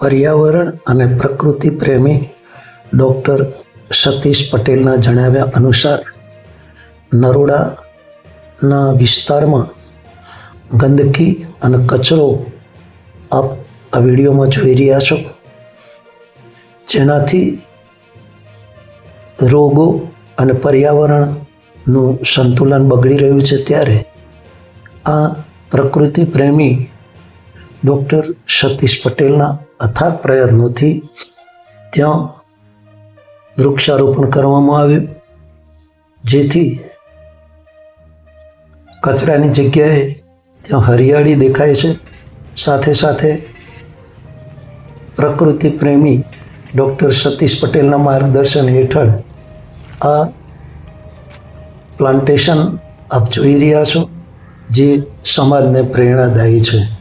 પર્યાવરણ અને પ્રકૃતિ પ્રેમી ડૉક્ટર સતીશ પટેલના જણાવ્યા અનુસાર, નરોડાના વિસ્તારમાં ગંદકી અને કચરો આપ આ વિડીયોમાં જોઈ રહ્યા છો. જેનાથી રોગો અને પર્યાવરણનું સંતુલન બગડી રહ્યું છે ત્યારે આ પ્રકૃતિ પ્રેમી ડૉક્ટર સતીશ પટેલના અથાગ પ્રયત્નોથી ત્યાં વૃક્ષારોપણ કરવામાં આવ્યું. જેથી કચરાની જગ્યાએ ત્યાં હરિયાળી દેખાય છે. સાથે સાથે પ્રકૃતિ પ્રેમી ડૉક્ટર સતીશ પટેલના માર્ગદર્શન હેઠળ આ પ્લાન્ટેશન આપ જોઈ રહ્યા છો, જે સમાજને પ્રેરણાદાયી છે.